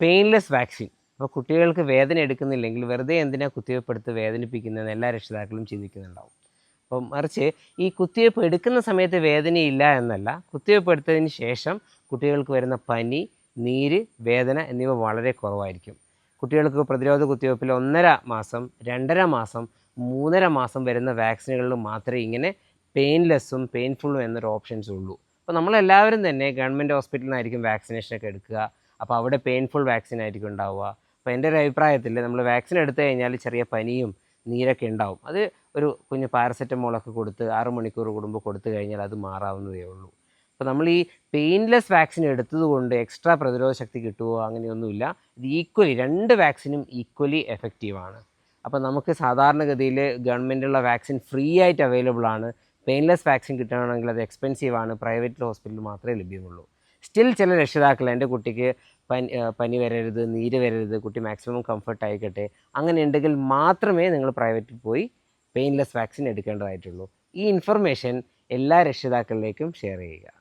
Painless vaccine. അപ്പോൾ കുട്ടികൾക്ക് വേദന എടുക്കുന്നില്ലെങ്കിൽ വെറുതെ എന്തിനാ കുത്തിവെപ്പെടുത്ത് വേദനിപ്പിക്കുന്നതെന്ന് എല്ലാ രക്ഷിതാക്കളും ചിന്തിക്കുന്നുണ്ടാവും. അപ്പം മറിച്ച് ഈ കുത്തിവയ്പ്പ് എടുക്കുന്ന സമയത്ത് വേദനയില്ല എന്നല്ല കുത്തിവയ്പ്പ് എടുത്തതിന് ശേഷം കുട്ടികൾക്ക് വരുന്ന പനി നീര് വേദന എന്നിവ വളരെ കുറവായിരിക്കും. കുട്ടികൾക്ക് പ്രതിരോധ കുത്തിവയ്പ്പിൽ ഒന്നര മാസം രണ്ടര മാസം മൂന്നര മാസം വരുന്ന വാക്സിനുകളിൽ മാത്രമേ ഇങ്ങനെ പെയിൻലെസ്സും പെയിൻഫുള്ളും എന്നൊരു ഓപ്ഷൻസ് ഉള്ളൂ. അപ്പോൾ നമ്മളെല്ലാവരും തന്നെ ഗവൺമെന്റ് ഹോസ്പിറ്റലിൽ നിന്നായിരിക്കും വാക്സിനേഷനൊക്കെ എടുക്കുക അപ്പോൾ അവിടെ പെയിൻഫുൾ വാക്സിൻ ആയിരിക്കും ഉണ്ടാവുക. അപ്പോൾ എന്റെ ഒരു അഭിപ്രായത്തിൽ നമ്മൾ വാക്സിൻ എടുത്തു കഴിഞ്ഞാൽ ചെറിയ പനിയും നീരൊക്കെ ഉണ്ടാവും. അത് ഒരു കുഞ്ഞ് പാരസെറ്റമോളൊക്കെ കൊടുത്ത് ആറ് മണിക്കൂർ കൂടുമ്പോൾ കൊടുത്തു കഴിഞ്ഞാൽ അത് മാറാവുന്നതേ ഉള്ളൂ. അപ്പോൾ നമ്മൾ ഈ പെയിൻലെസ് വാക്സിൻ എടുത്തതുകൊണ്ട് എക്സ്ട്രാ പ്രതിരോധ ശക്തി കിട്ടുമോ അങ്ങനെയൊന്നുമില്ല. ഇത് ഈക്വലി രണ്ട് വാക്സിനും ഈക്വലി എഫക്റ്റീവാണ് അപ്പോൾ നമുക്ക് സാധാരണഗതിയിൽ ഗവൺമെന്റുള്ള വാക്സിൻ ഫ്രീ ആയിട്ട് അവൈലബിൾ ആണ്. പെയിൻലെസ് വാക്സിൻ കിട്ടണമെങ്കിൽ അത് എക്സ്പെൻസീവ് ആണ്. പ്രൈവറ്റ് ഹോസ്പിറ്റലിൽ മാത്രമേ ലഭ്യമുള്ളൂ. സ്റ്റിൽ ചില രക്ഷിതാക്കൾ എന്റെ കുട്ടിക്ക് പനി പനി വരരുത് നീര് വരരുത് കുട്ടി മാക്സിമം കംഫർട്ട് ആയിക്കട്ടെ. അങ്ങനെ ഉണ്ടെങ്കിൽ മാത്രമേ നിങ്ങൾ പ്രൈവറ്റിൽ പോയി പെയിൻലെസ് വാക്സിൻ എടുക്കേണ്ടതായിട്ടുള്ളൂ. ഈ ഇൻഫർമേഷൻ എല്ലാ രക്ഷിതാക്കളിലേക്കും ഷെയർ ചെയ്യുക.